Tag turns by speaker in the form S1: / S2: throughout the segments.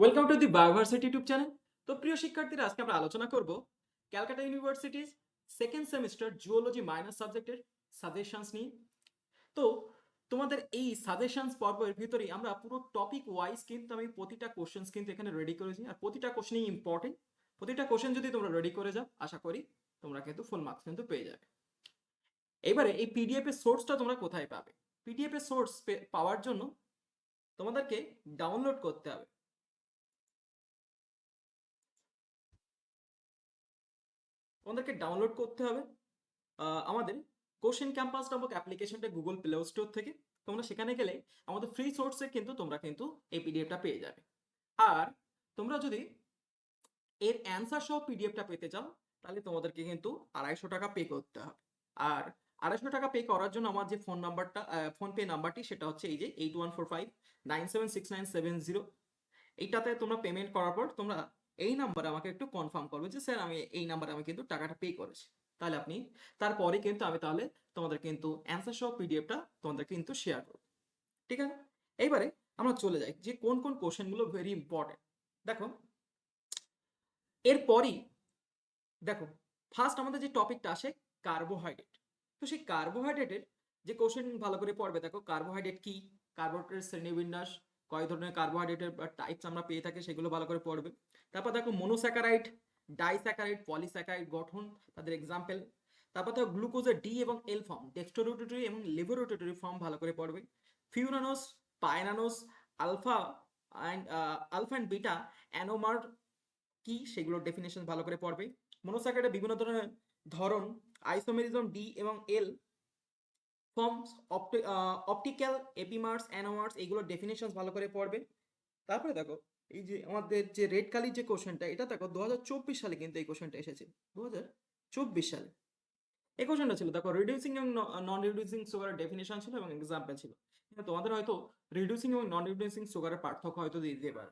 S1: Welcome to the Bioversity YouTube channel তো প্রিয় শিক্ষার্থীরা, আজকে আমরা আলোচনা করব ক্যালকাটা ইউনিভার্সিটির সেকেন্ড সেমিস্টার জুওলজি মাইনাস সাবজেক্টের সাজেশনস নিয়ে। তো তোমাদের এই সাজেশনস পর্বের ভিতরেই আমরা পুরো টপিক ওয়াইজ কিন্তু আমি প্রতিটা কোশ্চেন্স কিন্তু এখানে রেডি করেছি। আর প্রতিটা কোশ্চেনই ইম্পর্টেন্ট প্রতিটা কোশ্চেন যদি তোমরা রেডি করে যাও, আশা করি তোমরা কিন্তু ফুল মার্কস কিন্তু পেয়ে যাবে। এবারে এই পিডিএফ এর সোর্সটা তোমরা কোথায় পাবে? পিডিএফ এর সোর্স পাওয়ার জন্য তোমাদেরকে ডাউনলোড করতে হবে। তোমাদেরকে ডাউনলোড করতে হবে। আমাদের কোশ্চেন ক্যাম্পাস নামক অ্যাপ্লিকেশনটা গুগল প্লে স্টোর থেকে। তোমরা সেখানে গেলে আমাদের ফ্রি সোর্সে কিন্তু তোমরা কিন্তু এই পিডিএফটা পেয়ে যাবে। আর তোমরা যদি এর অ্যান্সার সহ পিডিএফটা পেতে চাও, তাহলে তোমাদেরকে কিন্তু আড়াইশো টাকা পে করতে হবে। আর আড়াইশো টাকা পে করার জন্য আমার যে ফোন নাম্বারটা ফোন পে নাম্বারটি সেটা হচ্ছে এই যে eight one four five nine seven six nine seven zero এইটাতে তোমরা পেমেন্ট করার পর তোমরা এই নাম্বারে আমাকে একটু কনফার্ম করবে যে, স্যার, আমি এই নাম্বারে আমি কিন্তু টাকাটা পে করেছি। তাহলে আপনি, তারপরে কিন্তু আমি তাহলে তোমাদের কিন্তু অ্যান্সার সহ পিডিএফটা তোমাদের কিন্তু শেয়ার করব। ঠিক আছে? এইবারে আমরা চলে যাই যে, কোন কোন কোশ্চেনগুলো ভেরি ইম্পর্টেন্ট দেখো, এরপরই দেখো ফার্স্ট আমাদের যে টপিকটা আসে কার্বোহাইড্রেট তো সেই কার্বোহাইড্রেটের যে কোশ্চেন ভালো করে পড়বে, দেখো কার্বোহাইড্রেট কি? কার্বোহাইড্রেট শ্রেণীবিন্যাস, কয় ধরনের কার্বোহাইড্রেটের টাইপস আমরা পেয়ে থাকি সেগুলো ভালো করে পড়বে। তারপর দেখো মনোস্যাকারাইড ডাইস্যাকারাইড পলিস্যাকারাইড গঠন, তাদের এক্সাম্পল তারপর দেখো গ্লুকোজের ডি এবং এল ফর্ম ডেক্সটোরোটেটরি এবং লিভোরোটেটরি ফর্ম ভালো করে পড়বে। Furanose pyranose alpha and alpha and beta anomer কি সেগুলোর ডেফিনেশন ভালো করে পড়বে। মনোস্যাকারাইডের বিভিন্ন ধরনের ধরন আইসোমেরিজম ডি এবং এল ফর্মস অপটিক্যাল এপিমার্স অ্যানোমার্স এগুলোর ডেফিনেশন ভালো করে পড়বে। তারপরে দেখো এই যে আমাদের যে রেড কালির যে কোশ্চেনটা এটা দেখো দু হাজার চব্বিশ সালে কিন্তু এই কোশ্চেনটা এসেছে। দু হাজার চব্বিশ সালে। এই কোশ্চেনটা ছিল, দেখো রিডিউসিং এবং নন রিডিউসিং সুগারের ডেফিনেশন ছিল এবং এক্সাম্পল ছিল। তোমাদের হয়তো রিডিউসিং এবং নন রিডিউসিং সুগারের পার্থক্য হয়তো দিয়ে দিতে পারে।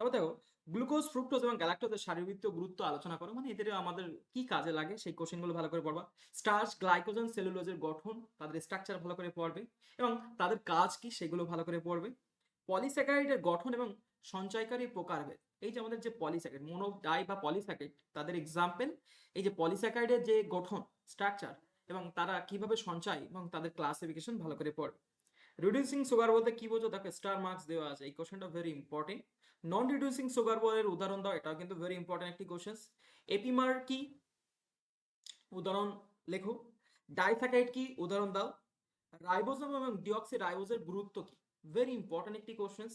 S1: তারপর দেখো গ্লুকোজ ফ্রুক্টোজ এবং গ্যালাক্টোজের শারীরবৃত্তীয় গুরুত্ব আলোচনা করো। মানে এদের আমাদের কি কাজে লাগে? সেই কোশ্চেনগুলো ভালো করে পড়বা। স্টার্চ গ্লাইকোজেন সেলুলোজের গঠন, তাদের স্ট্রাকচার ভালো করে পড়বে এবং তাদের কাজ কি সেগুলো ভালো করে পড়বে। পলিস্যাকারাইডের গঠন এবং সঞ্চয়কারী প্রকারভেদ। এই যে আমাদের যে পলিস্যাকারাইড মোনো ডাই বা পলিস্যাকারাইড তাদের এক্সাম্পল এই যে পলিস্যাকারাইডের যে গঠন স্ট্রাকচার এবং তারা কীভাবে সঞ্চয় এবং তাদের ক্লাসিফিকেশন ভালো করে পড়বে রিডিউসিং সুগার বলতে কি বোঝো? দেখো স্টার মার্কস দেওয়া আছে। এই কোশ্চেনটা very important non reducing sugar বলের উদাহরণ দাও, এটাও কিন্তু ভেরি ইম্পর্টেন্ট একটি কোশ্চেন এপিমার কি? উদাহরণ লেখো। ডাইস্যাকারাইড কি? উদাহরণ দাও। রাইবোজোম এবং ডিঅক্সি রাইবোজের গুরুত্ব কি? ভেরি ইম্পর্টেন্ট একটি কোশ্চেন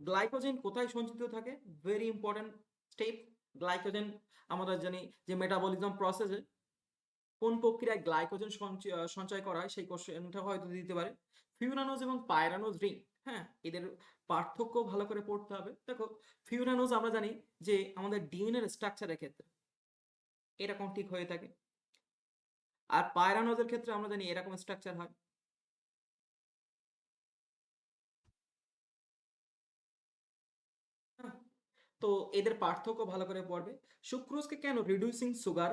S1: গ্লাইকোজেন কোথায় সঞ্চিত থাকে? ভেরি ইম্পর্টেন্ট স্টেপ গ্লাইকোজেন আমরা জানি যে মেটাবলিজম প্রসেসে কোন প্রক্রিয়ায় গ্লাইকোজেন সঞ্চয় করা হয় সেই কোশ্চেনটা হয়তো দিতে পারে। ফিউরানোজ এবং পায়রানোজ রিং হ্যাঁ এদের পার্থক্য ভালো করে পড়তে হবে। দেখো ফিউরানোজ আমরা জানি যে আমাদের ডিএনএর স্ট্রাকচারের ক্ষেত্রে এরকম ঠিক হয়ে থাকে। আর পায়রানোজের ক্ষেত্রে আমরা জানি এরকম স্ট্রাকচার হয় হ্যাঁ, তো এদের পার্থক্য ভালো করে পড়বে। সুক্রোজকে কেন রিডিউসিং সুগার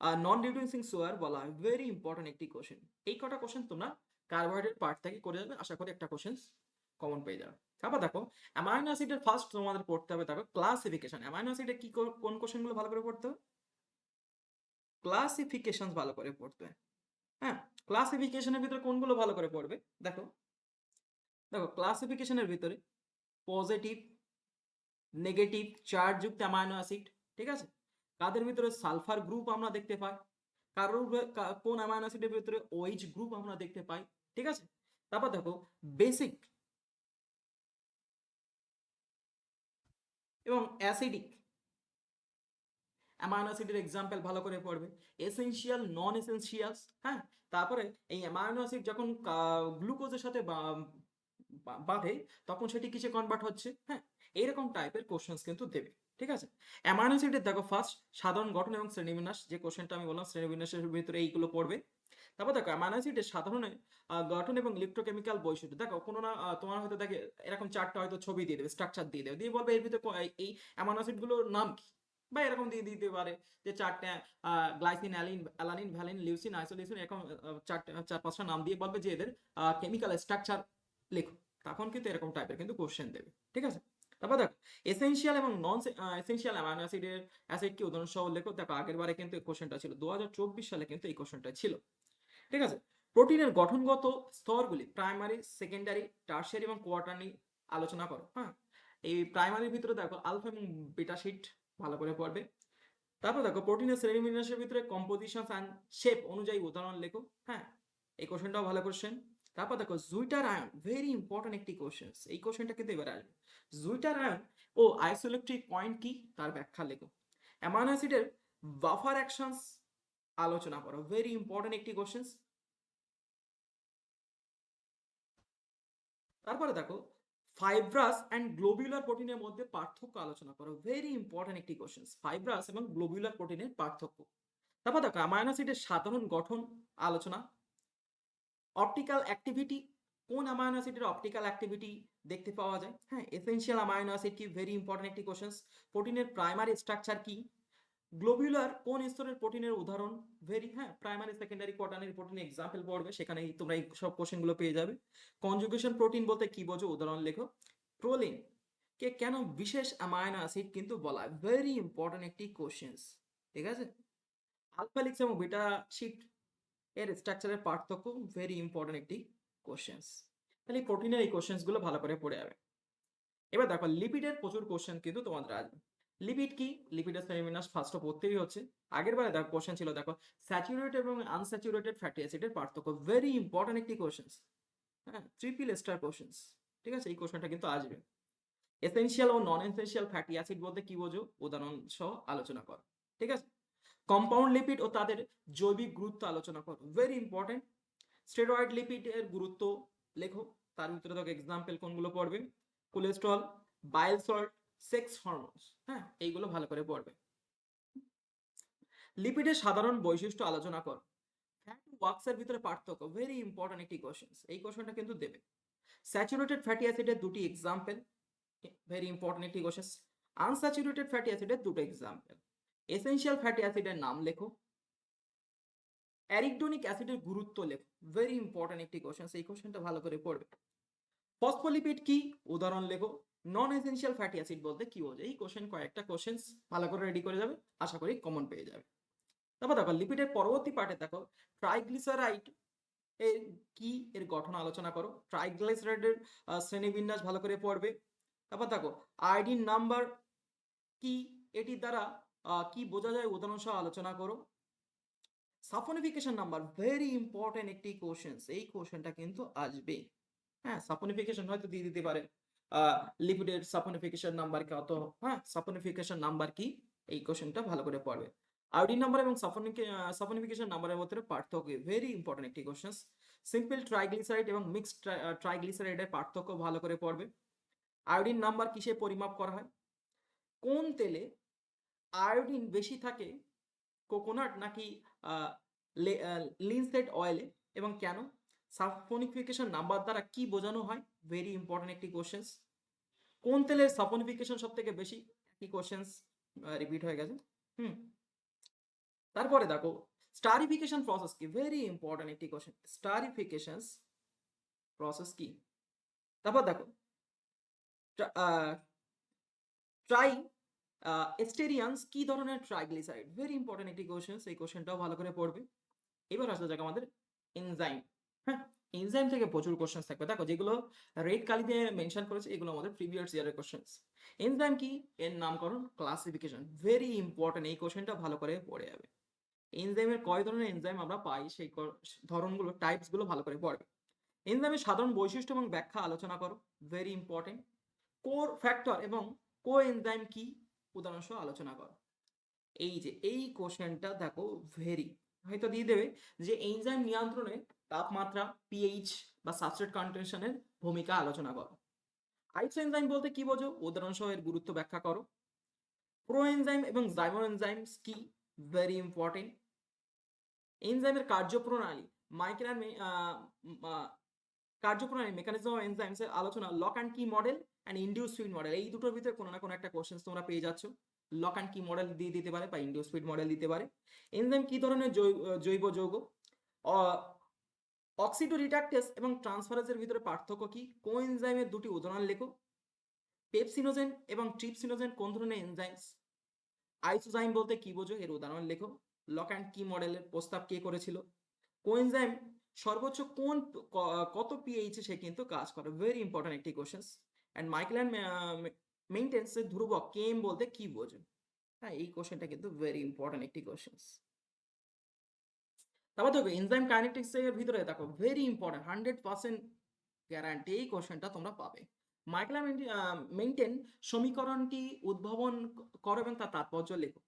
S1: আর নন রিডিউসিং সুগার বলা হয়? ভেরি ইম্পর্টেন্ট একটি কোশ্চেন এই কটা কোশ্চেন তোমরা কার্বোহাইড্রেট পার্ট থেকে করে যাবে। আশা করি একটা কোশ্চেন কমন পেয়ে যাবে। তারপর দেখো অ্যামাইনো অ্যাসিডের ফার্স্ট তোমাদের পড়তে হবে দেখো ক্লাসিফিকেশন অ্যামাইনো অ্যাসিডের কি কোন কোশ্চেনগুলো ভালো করে পড়তে হবে? ক্লাসিফিকেশন ভালো করে পড়তে হবে। হ্যাঁ ক্লাসিফিকেশনের ভিতরে কোনগুলো ভালো করে পড়বে? দেখো দেখো ক্লাসিফিকেশনের ভিতরে পজিটিভ নেগেটিভ চার্জযুক্ত অ্যামাইনো অ্যাসিড, ঠিক আছে? কাদের ভিতরে? সালফার গ্রুপ আমরা দেখতে পাই। কারোর কোন অ্যামাইনো অ্যাসিডের ভিতরে? ওইচ গ্রুপ আমরা দেখতে পাই, ঠিক আছে? তারপর দেখো, বেসিক এবং অ্যাসিডিক। অ্যামাইনো অ্যাসিডের এক্সাম্পল ভালো করে পড়বে। এসেনশিয়াল নন এসেনশিয়ালস হ্যাঁ? তারপরে এই অ্যামাইনো অ্যাসিড যখন গ্লুকোজের সাথে বাঁধে, তখন সেটি কিসে কনভার্ট হচ্ছে? হ্যাঁ? এইরকম টাইপের কোশ্চেন্স কিন্তু দেবে, ঠিক আছে? অ্যামাইনো অ্যাসিডের দেখো ফার্স্ট সাধারণ গঠন এবং শ্রেণীবিন্যাস, যে কোশ্চেনটা আমি বললাম, শ্রেণীবিন্যাসের ভিতরে এইগুলো পড়বে। তারপর দেখো অ্যামাইনো অ্যাসিডের সাধারণ গঠন এবং ইলেকট্রোকেমিক্যাল বৈশিষ্ট্য। দেখো, কোনো না তোমার হয়তো দেখে এরকম চারটা হয়তো ছবি দিয়ে দেবে স্ট্রাকচার দিয়ে দেবে। দিয়ে বলবে এর ভিতরে এই- অ্যামাইনো অ্যাসিডগুলোর নাম কি? বা এরকম দিয়ে দিতে পারে যে চারটে গ্লাইসিন অ্যালিন অ্যালানিন ভ্যালিন লিউসিন আইসোলিউসিন এরকম চারটে, চার, পাঁচটা নাম দিয়ে বলবে যে এদের কেমিক্যাল স্ট্রাকচার লেখো। তখন কিন্তু এরকম টাইপের কিন্তু কোশ্চেন দেবে, ঠিক আছে? তারপর দেখো এসেন্সিয়াল এবং নন এসেনশিয়াল অ্যামাইনো অ্যাসিডের অ্যাসিড কি উদাহরণ সহ লেখো দেখো, আগের বারে কিন্তু এই কোশ্চেনটা ছিল দু সালে কিন্তু এই কোশ্চেনটা ছিল। ঠিক আছে? প্রোটিনের গঠনগত স্তরগুলি প্রাইমারি সেকেন্ডারি টার্সিয়ারি এবং কোয়াটার্নি আলোচনা করো হ্যাঁ? এই প্রাইমারির ভিতরে দেখো আলফা এবং বিটা শিট ভালো করে পড়বে। তারপর দেখো প্রোটিনের শ্রেণীবিন্যাসের ভিতরে কম্পোজিশন অ্যান্ড শেপ অনুযায়ী উদাহরণ লেখো হ্যাঁ? এই কোশ্চেনটাও ভালো কোশ্চেন তারপর দেখো জুইটার আয়ন ভেরি ইম্পর্টেন্ট একটি কোশ্চেন এই কোশ্চেনটা কিন্তু এবার আসবে। জুইটার আয়ন ও আইসোইলেকট্রিক পয়েন্ট কি? তার ব্যাখ্যা লেখো। অ্যামাইনো অ্যাসিডের বাফার অ্যাকশনস আলোচনা করো ভেরি ইম্পর্টেন্ট একটি কোশ্চেন তারপরে দেখো ফাইব্রাস অ্যান্ড গ্লোবিউলার প্রোটিনের মধ্যে পার্থক্য আলোচনা করো ভেরি ইম্পর্টেন্ট একটি কোশ্চেন ফাইব্রাস এবং গ্লোবিউলার প্রোটিনের পার্থক্য। তারপর দেখো অ্যামাইনো অ্যাসিডের সাধারণ গঠন আলোচনা। অপটিক্যাল অ্যাক্টিভিটি কোন অ্যামাইনো অ্যাসিডের অপটিক্যাল অ্যাক্টিভিটি দেখতে পাওয়া যায়? হ্যাঁ এসেনশিয়াল অ্যামাইনো অ্যাসিড কি ভেরি ইম্পর্টেন্ট একটি কোশ্চেন প্রোটিনের প্রাইমারি স্ট্রাকচার কি? গ্লোবিউলার কোন স্তরের প্রোটিনের উদাহরণ? ভেরি হ্যাঁ primary secondary quaternary protein example পড়বে সেখানে তোমরা এই সব কোশ্চেনগুলো পেয়ে যাবে। কনজুগেশন প্রোটিন বলতে কি বোঝো? উদাহরণ লেখো। প্রোলিন কে কেন বিশেষ অ্যামাইনো অ্যাসিড কিন্তু বলা ভেরি ইম্পর্টেন্ট একটি কোশ্চেন্স ঠিক আছে? আলফালিক্স এবং বিটা শিট এর স্ট্রাকচারের পার্থক্য ভেরি ইম্পর্টেন্ট একটি কোশ্চেন্স তাহলে এই প্রোটিনের এই কোশ্চেন্সগুলো ভালো করে পড়ে যাবে। এবার দেখো লিপিডের প্রচুর কোশ্চেন কিন্তু তোমাদের আসবে লিপিড কি? লিপিডের শ্রেণীবিন্যাস ফার্স্টও পড়তেই হচ্ছে। আগের বারে দেখো কোশ্চেন ছিল, দেখো স্যাচুরেটেড এবং আনস্যাচুরেটেড ফ্যাটি অ্যাসিডের পার্থক্য ভেরি ইম্পর্টেন্ট একটি কোশ্চেন্স হ্যাঁ ট্রিপল স্টার কোশ্চেন্স ঠিক আছে? এই কোশ্চেনটা কিন্তু আসবে। এসেনশিয়াল ও নন এসেনশিয়াল ফ্যাটি অ্যাসিড বলতে কি বোঝো? উদাহরণ সহ আলোচনা কর। ঠিক আছে? কম্পাউন্ড লিপিড ও তাদের জৈবিক গুরুত্ব আলোচনা করো। ভেরি ইম্পর্টেন্ট স্টেরয়েড লিপিডের গুরুত্ব লেখো। তার ভিতরে দেখো এক্সাম্পল কোনগুলো পড়বে? Cholesterol bile salt sex hormones হ্যাঁ এইগুলো ভালো করে পড়বে। লিপিডের সাধারণ বৈশিষ্ট্য আলোচনা কর। ফ্যাট ওয়াক্সের ভিতরে পার্থক্য। ভেরি ইম্পর্টেন্ট একটি কোশ্চেন এই কোশ্চেনটা কিন্তু দেবে। স্যাচুরেটেড ফ্যাটি অ্যাসিডের দুটি এক্সাম্পল ভেরি ইম্পর্টেন্ট একটি কোশ্চেন আনস্যাচুরেটেড ফ্যাটি অ্যাসিডের দুটো এক্সাম্পল এসেনশিয়াল ফ্যাটি অ্যাসিডের নাম লেখো। অ্যারিকডোনিক অ্যাসিডের গুরুত্ব লেখো। ভেরি ইম্পর্টেন্ট একটি কোশ্চেন এই কোশ্চেনটা ভালো করে পড়বে। ফসফোলিপিড কি? উদাহরণ লেখো। নন এসেনশিয়াল ফ্যাটি অ্যাসিড বলতে কি বোঝে এই কোশ্চেন কয়েকটা কোশ্চেন্স ভালো করে রেডি করে যাবে। আশা করি কমন পেয়ে যাবে। তারপর দেখো লিপিডের পরবর্তী পার্টে দেখো ট্রাইগ্লিসারাইড এর কি এর গঠন আলোচনা করো। ট্রাইগ্লিসারাইডের শ্রেণীবিন্যাস ভালো করে পড়বে। তারপর দেখো আইডিন নাম্বার কি? এটির দ্বারা কি বোঝা যায় উদাহরণ সহ আলোচনা করো। সাফনিফিকেশন নাম্বার ভেরি ইম্পর্টেন্ট একটি কোশ্চেন্স এই কোশ্চেনটা কিন্তু আসবে হ্যাঁ সাপনিফিকেশন হয়তো দিয়ে দিতে পারে। লিপিডের সাপনিফিকেশন নাম্বার কত? হ্যাঁ সাপনিফিকেশন নাম্বার কি? এই কোশ্চেনটা ভালো করে পড়বে। আইডি নাম্বার এবং সাপনিফিকেশন নাম্বারের মধ্যে পার্থক্য ভেরি ইম্পর্টেন্ট একটি কোশ্চেন সিম্পল ট্রাইগ্লিসারাইড এবং মিক্সড ট্রাইগ্লিসারাইডের পার্থক্য ভালো করে পড়বে। আয়োডিন নাম্বার কিসে পরিমাপ করা হয়? কোন তেলে আয়োডিন বেশি থাকে কোকোনাট নাকি লিনসেড অয়েলে এবং কেন? সাপনিফিকেশন নাম্বার দ্বারা কি বোঝানো হয়? ভেরি ইম্পর্টেন্ট একটি কোশ্চেন্স কোন তেলের সাপনিফিকেশন সব থেকে বেশি একটি কোশ্চেন্স রিপিট হয়ে গেছে। হুম। তারপরে দেখো স্টারিফিকেশন প্রসেস কি? ভেরি ইম্পর্টেন্ট একটি কোশ্চেন স্টারিফিকেশন প্রসেস কি? তারপর দেখো ট্রাই এস্টেরিয়ান্স কি ধরনের ট্রাইগ্লিসাইড ভেরি ইম্পর্টেন্ট একটি কোশ্চেন এই কোশ্চেনটাও ভালো করে পড়বে। এবার আসা যাক আমাদের এনজাইম হ্যাঁ এনজাইম থেকে প্রচুর কোশ্চেন থাকবে। দেখো, যেগুলো রেড কালি দিয়ে মেনশন করেছে, এগুলো আমাদের প্রিভিয়াস ইয়ারের কোশ্চেন্স এনজাইম কি? এর নামকরণ ক্লাসিফিকেশন ভেরি ইম্পর্টেন্ট এই কোশ্চেনটা ভালো করে পড়ে যাবে। এনজাইমের কয় ধরনের এনজাইম আমরা পাই? সেই ধরনগুলো টাইপসগুলো ভালো করে পড়বে। এনজাইমের সাধারণ বৈশিষ্ট্য এবং ব্যাখ্যা আলোচনা করো। ভেরি ইম্পর্টেন্ট কোর ফ্যাক্টর এবং কো এনজাইম কি? উদাহরণ সহ আলোচনা করো। এই যে, এই কোশ্চেনটা দেখো ভেরি হয়তো দিয়ে দেবে যে এনজাইম নিয়ন্ত্রণে তাপমাত্রা পিএইচ বা সাবস্ট্রেট কন্টেনশনের ভূমিকা আলোচনা করো। আইসো এনজাইম বলতে কি বোঝো? উদাহরণ সহ এর গুরুত্ব ব্যাখ্যা করো। প্রো এনজাইম এবং জাইমো এনজাইমস কি ভেরি ইম্পর্টেন্ট এনজাইমের কার্যপ্রণালী মাইক্রান কার্যপ্রণালী মেকানিজম অফ এনজাইমস এর আলোচনা lock and key model and induce fit model এই দুটোর ভিতরে কোনো না কোনো একটা কোশ্চেন তোমরা পেয়ে যাচ্ছ। লক অ্যান্ড কি মডেল দিয়ে দিতে পারে বা ইন্ডিউস ফিড মডেল দিতে পারে। এনজাইম কি ধরনের জৈব যৌগ? অক্সিডো রিডাক্টেস এবং ট্রান্সফারেজের ভিতরে পার্থক্য কি? এনজাইমের দুটি উদাহরণ লেখো? পেপসিনোজেন এবং ট্রিপসিনোজেন কোন ধরনের এনজাইমস আইসোজাইম বলতে কি বোঝো? এর উদাহরণ লেখো। লক অ্যান্ড কি মডেলের প্রস্তাব কে করেছিল? কোএনজাইম সর্বোচ্চ কোন কত পিএইচে সে কিন্তু কাজ করে? ভেরি ইম্পর্টেন্ট একটি কোশ্চেন্স অ্যান্ড মাইকেল অ্যান্ড মেইনটেন্সের ধ্রুবক কেম বলতে কি বোঝো হ্যাঁ এই কোশ্চেনটা কিন্তু ভেরি ইম্পর্টেন্ট একটি কোশ্চেন্স তারপর দেখো এনজাইম কাইনেটিক্স এর ভিতরে দেখো very important hundred percent guarantee এই কোশ্চেনটা তোমরা পাবে। মাইকেল মেইনটেন সমীকরণটি উদ্ভাবন করো এবং তার তাৎপর্য লেখো।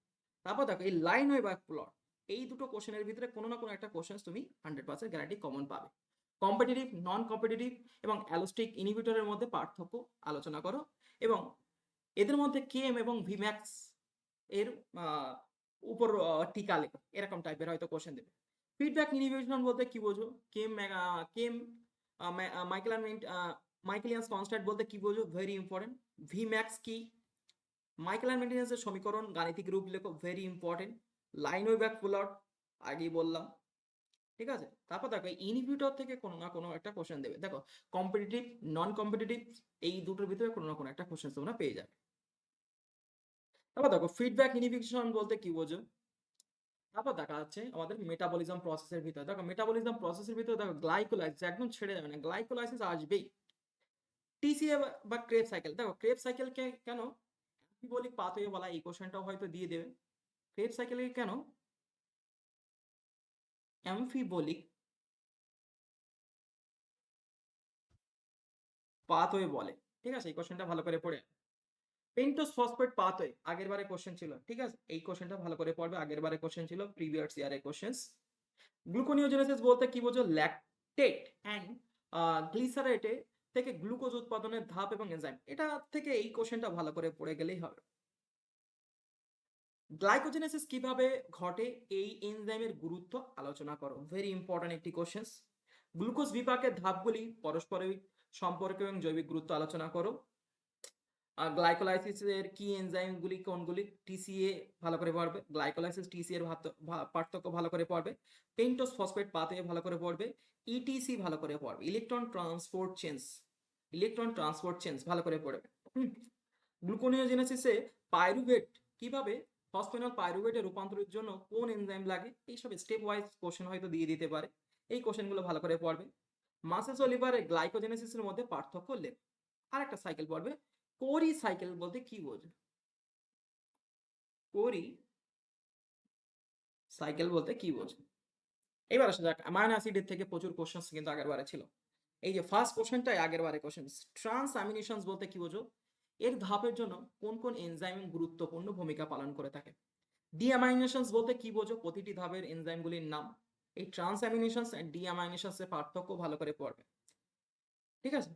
S1: তারপর দেখো, এই লাইন ওয়ে বা প্লট এই দুটো কোশ্চেনের ভিতরে কোনো না কোনো একটা কোশ্চেন তুমি হান্ড্রেড পার্সেন্ট গ্যারান্টি কমন পাবে। কম্পিটিটিভ নন কম্পিটিটিভ এবং অ্যালোস্টিক ইনহিবিটরের মধ্যে পার্থক্য আলোচনা করো। এবং এদের মধ্যে কেএম এবং ভিম্যাক্স এর উপর টিকা লেখো। এরকম টাইপের হয়তো কোশ্চেন দেবে। ফিডব্যাক ইনহিবিশন বলতে কি বোঝো? কেম কেম মাইকেল মাইকেলিয়ান্স কনস্ট্যান্ট বলতে কি বোঝো? ভেরি ইম্পর্টেন্ট ভি ম্যাক্স কি? মাইকেল অ্যান্ড মেন্টেন্সের সমীকরণ গাণিতিক রূপ লেখো। Very important line back plot আগেই বললাম। ঠিক আছে? তারপর দেখো ইনহিবিটর থেকে কোনো না কোনো একটা কোশ্চেন দেবে। দেখো কম্পিটিটিভ নন কম্পিটিটিভ এই দুটোর ভিতরে কোনো না কোনো একটা কোশ্চেন তোমরা পেয়ে যাবে। তারপর দেখো ফিডব্যাক ইনহিবিশন বলতে কি বোঝো? তারপর দেখা যাচ্ছে আমাদের মেটাবলিজম প্রসেসের ভিতরে। দেখো মেটাবলিজম প্রসেসের ভিতরে দেখো গ্লাইকোলাইসিস একদম ছেড়ে যাবে না। গ্লাইকোলাইসিস আসবেই। টিসিএ বা ক্রেপ সাইকেল দেখো ক্রেপ সাইকেলকে কেন, অ্যান্টিবলিক পাথওয়ে বলা এই কোশ্চেনটাও হয়তো দিয়ে দেবে। ক্রেপ সাইকেলকে কেন অ্যামফিবলিক পাথওয়ে বলে, ঠিক আছে? এই কোশ্চেনটা ভালো করে পড়ে পেন্টোস ফসফেট পাথওয়ে, আগের বারে কোশ্চেন ছিল, ঠিক আছে? এই কোশ্চেনটা ভালো করে পড়বে, আগের বারে কোশ্চেন ছিল প্রিভিয়াস ইয়ারের কোশ্চেন্স গ্লুকোনিওজেনেসিস বলতে কি বোঝো? ল্যাকটেট অ্যান্ড গ্লিসারেটে থেকে গ্লুকোজ উৎপাদনের ধাপ এবং এনজাইম এটা থেকে এই কোশ্চেনটা ভালো করে পড়ে গেলেই হবে। গ্লাইকোজেনেসিস কীভাবে ঘটে? এই এনজাইমের গুরুত্ব আলোচনা করো। ভেরি ইম্পর্টেন্ট একটি কোশ্চেন্স গ্লুকোজ বিপাকের ধাপগুলি পরস্পরের সম্পর্ক এবং জৈবিক গুরুত্ব আলোচনা করো। আর গ্লাইকোলাইসিসের কি এনজাইমগুলি, কোনগুলি? টিসিএ ভালো করে পড়বে। গ্লাইকোলাইসিস টিসি এর পার্থক্য ভালো করে পড়বে। পেন্টোস ফসফেট পাতে ভালো করে পড়বে। ইটিসি ভালো করে পড়বে। Electron transport chain. Electron transport chain ভালো করে পড়বে। গ্লুকোনিওজেনেসিসে পাইরুভেট কীভাবে ফসফেনল পাইরুভেটে রূপান্তরের জন্য কোন এনজাইম লাগে? এইসব স্টেপ ওয়াইজ কোশ্চেন হয়তো দিয়ে দিতে পারে। এই কোশ্চেনগুলো ভালো করে পড়বে। মাসেস ও লিভারে গ্লাইকোজেনেসিসের মধ্যে পার্থক্য লেখ আর একটা সাইকেল পড়বে। কোরি সাইকেল বলতে কি বোঝো কোরি সাইকেল বলতে কি বোঝো এবার আসা যাক অ্যামাইনো অ্যাসিডের থেকে প্রচুর কোশ্চেন কিন্তু আগের বারে ছিল। এই যে ফার্স্ট কোশ্চেনটাই আগের বারে কোশ্চেন ট্রান্স অ্যামিনেশনস বলতে কি বোঝো? এর ধাপের জন্য কোন কোন এনজাইম গুরুত্বপূর্ণ ভূমিকা পালন করে থাকে? ডিঅ্যামাইনেশনস বলতে কি বোঝো? প্রতিটি ধাপের এনজাইমগুলির নাম। এই ট্রান্স অ্যামিনেশনস এন্ড ডিঅ্যামাইনেশনস এর পার্থক্য ভালো করে পড়বে। ঠিক আছে?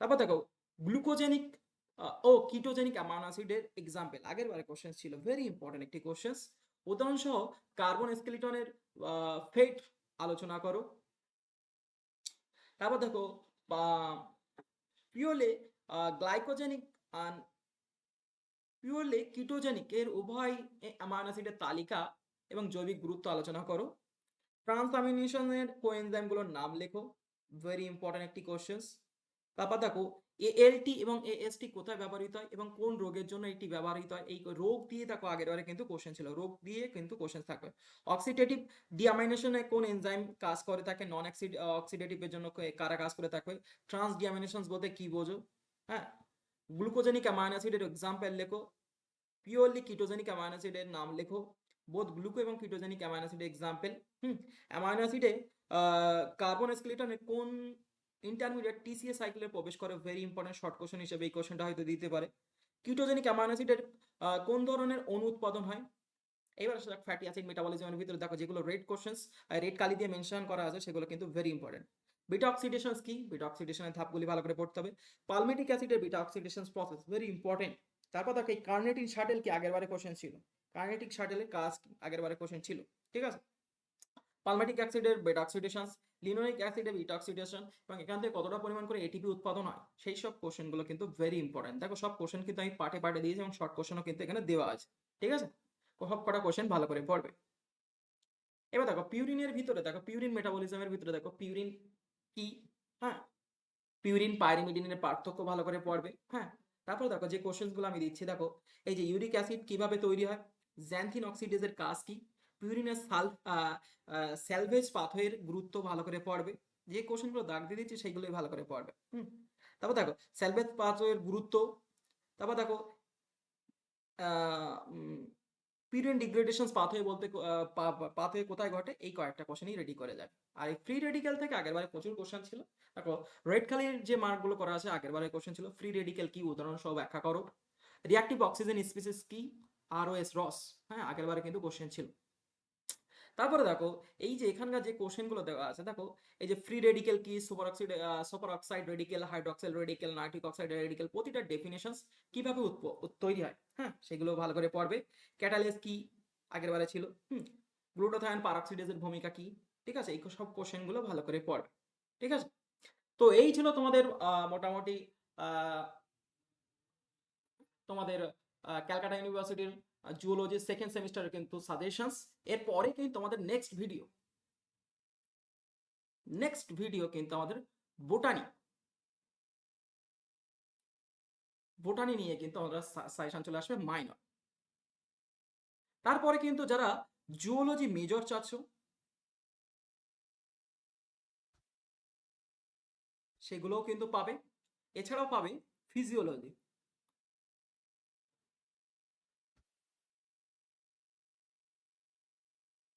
S1: তারপর দেখো গ্লুকোজেনিক ও কিটোজেনিক অ্যামাইনো অ্যাসিডের এক্সাম্পল আগের বারে কোশ্চেন ছিল। ভেরি ইম্পর্টেন্ট একটি কোশ্চেন উদাহরণ সহ কার্বন স্কেলিটনের ফেট আলোচনা করো। তারপর দেখো পিওলে গ্লাইকোজেনিক পিওরলি কিটোজেনিক এর উভয় অ্যামাইনো অ্যাসিডের তালিকা এবং জৈবিক গুরুত্ব আলোচনা করো। ট্রান্সঅ্যামিনেশনের কোএনজাইমগুলোর নাম লেখো। ভেরি ইম্পর্টেন্ট একটি কোশ্চেন্স তারপর দেখো এএলটি এবং এএসটি কোথায় ব্যবহৃত হয় এবং কোন রোগের জন্য এটি ব্যবহৃত হয়? এই রোগ দিয়ে দেখো আগের বারে কিন্তু কোশ্চেন ছিল। রোগ দিয়ে কিন্তু কোশ্চেন থাকবে। অক্সিডেটিভ ডিঅ্যামাইনেশনে কোন এনজাইম কাজ করে থাকে? নন অক্সিডেটিভের জন্য কারা কাজ করে থাকে? ট্রান্স ডিঅ্যামিনেশনস বলতে কি বোঝো? হ্যাঁ গ্লুকোজেনিক অ্যামাইনো অ্যাসিডের এক্সাম্পল লেখো পিওরলি কিটোজেনিক অ্যামাইনো অ্যাসিডের নাম লেখো বোধ গ্লুকো এবং কিটোজেনিক অ্যামাইনো অ্যাসিডের এক্সাম্পল হুম অ্যামাইনো অ্যাসিডে কার্বন স্কেলিটনে কোন ইন্টারমিডিয়েট টিসিএ সাইকেলে প্রবেশ করে ভেরি ইম্পর্টেন্ট শর্ট কোশ্চেন হিসেবে এই কোশ্চেনটা হয়তো দিতে পারে কিটোজেনিক অ্যামাইনো অ্যাসিডের কোন ধরনের অণু উৎপাদন হয় এবার আসা যাক ফ্যাটি অ্যাসিড মেটাবলিজমের ভিতরে দেখো যেগুলো রেড কোশ্চেন্স রেড কালি দিয়ে মেনশন করা আছে সেগুলো কিন্তু ভেরি ইম্পর্টেন্ট বিটা অক্সিডেশন কি? বিটা অক্সিডেশনের ধাপগুলি ভালো করে পড়তে হবে। পালমেটিক অ্যাসিডের beta oxidation process very important তারপর দেখো এই কার্নেটিন শাটেল কি আগের বারে কোশ্চেন ছিল? কার্নেটিক শাটেলের কাজ কি? আগের বারে কোশ্চেন ছিল। ঠিক আছে? পালমেটিক অ্যাসিডের বেটা অক্সিডেশন লিনোনিক অ্যাসিডের বিটা অক্সিডেশন এবং এখান থেকে কতটা পরিমাণ করে এটিপি উৎপাদন হয়? সেই সব কোশ্চেনগুলো কিন্তু ভেরি ইম্পর্টেন্ট দেখো সব কোশ্চেন কিন্তু আমি পার্টে পার্টে দিয়েছি এবং শর্ট কোশ্চেনও কিন্তু এখানে দেওয়া আছে। ঠিক আছে? সব কটা কোশ্চেন ভালো করে পড়বে। এবার দেখো পিউরিনের ভিতরে, দেখো পিউরিন মেটাবলিজমের ভিতরে দেখো পিউরিন কি? হ্যাঁ? পিউরিন পাইরিমিডিনের পার্থক্য ভালো করে পড়বে হ্যাঁ? তারপর দেখো যে কোশ্চেনগুলো আমি দিচ্ছি, দেখো, এই যে ইউরিক অ্যাসিড কীভাবে তৈরি হয়? জ্যান্থিন অক্সিডেজের কাজ কি? পিউরিনের সাল স্যালভেজ পাথয়ের গুরুত্ব ভালো করে পড়বে, যে কোশ্চেনগুলো দাগ দিয়ে দিচ্ছি সেইগুলোই ভালো করে পড়বে, হুম? তারপর দেখো স্যালভেজ পাথয়ের গুরুত্ব, তারপর দেখো পিউরিন ডিগ্রেডেশন পাথওয়ে বলতে পাথওয়ে কোথায় ঘটে? এই কয়েকটা কোশ্চেনই রেডি করে যাবে। আর এই ফ্রি রেডিক্যাল থেকে আগেরবারে প্রচুর কোশ্চেন ছিল। দেখো রেড খালির যে মার্কগুলো করা আছে আগেরবারে কোশ্চেন ছিল ফ্রি রেডিক্যাল কি? উদাহরণ সহ ব্যাখ্যা করো। রিয়াক্টিভ অক্সিজেন স্পিসিস কি? আর ও এস রস হ্যাঁ আগেরবারে কিন্তু কোশ্চেন ছিল। তারপরে দেখো, এই যে এখানকার যে কোশ্চেনগুলো দেওয়া আছে, দেখো, এই যে ফ্রি রেডিক্যাল কি superoxide superoxide radical hydroxide radical nitric oxide radical প্রতিটা ডেফিনেশন কীভাবে তৈরি হয়? হ্যাঁ সেগুলো ভালো করে পড়বে। ক্যাটালিস কি? আগের বারে ছিল। হুম গ্লুটোথায়ন পারঅক্সিডেজের ভূমিকা কি? ঠিক আছে, এই সব কোশ্চেনগুলো ভালো করে পড়বে ঠিক আছে? তো এই ছিল তোমাদের মোটামুটি তোমাদের ক্যালকাটা ইউনিভার্সিটির জুওলজি সেকেন্ড সেমিস্টারের কিন্তু সাজেশনস এরপরে কিন্তু আমাদের নেক্সট ভিডিও নেক্সট ভিডিও কিন্তু আমাদের বোটানি বোটানি নিয়ে কিন্তু আমাদের সাজেশন চলে আসবে মাইনর তারপরে কিন্তু যারা জুওলজি মেজর চাচ্ছ, সেগুলোও কিন্তু পাবে। এছাড়াও পাবে physiology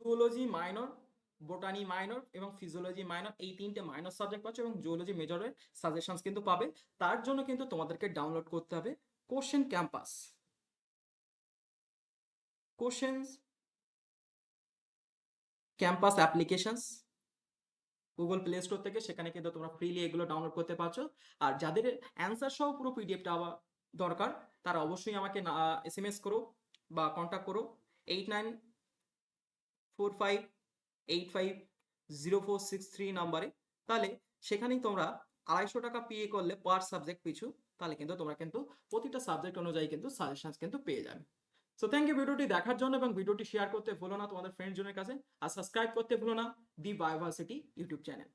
S1: zoology minor botany minor এবং ফিজিওলজি মাইনর এই তিনটে মাইনর সাবজেক্ট পাচ্ছ এবং জুওলজি মেজরের সাজেশনস কিন্তু পাবে। তার জন্য কিন্তু তোমাদেরকে ডাউনলোড করতে হবে question campus questions campus applications Google Play Store থেকে সেখানে কিন্তু তোমরা ফ্রিলি এগুলো ডাউনলোড করতে পারছ। আর যাদের অ্যান্সার সহ পুরো পিডিএফটা আবার দরকার, তারা অবশ্যই আমাকে এস এম এস করো বা কন্ট্যাক্ট করো। এইট নাইন ফোর নাম্বারে। তাহলে সেখানেই তোমরা আড়াইশো টাকা পিএ করলে পার সাবজেক্ট পিছু, তাহলে কিন্তু তোমরা কিন্তু প্রতিটা সাবজেক্ট অনুযায়ী কিন্তু সাজেশনস কিন্তু পেয়ে যাবে। সো থ্যাংক ইউ ভিডিওটি দেখার জন্য এবং ভিডিওটি শেয়ার করতে ভুলো না তোমাদের ফ্রেন্ডজনের কাছে। আর সাবস্ক্রাইব করতে ভুলো না দি বায়োভার্সিটি ইউটিউব চ্যানেল।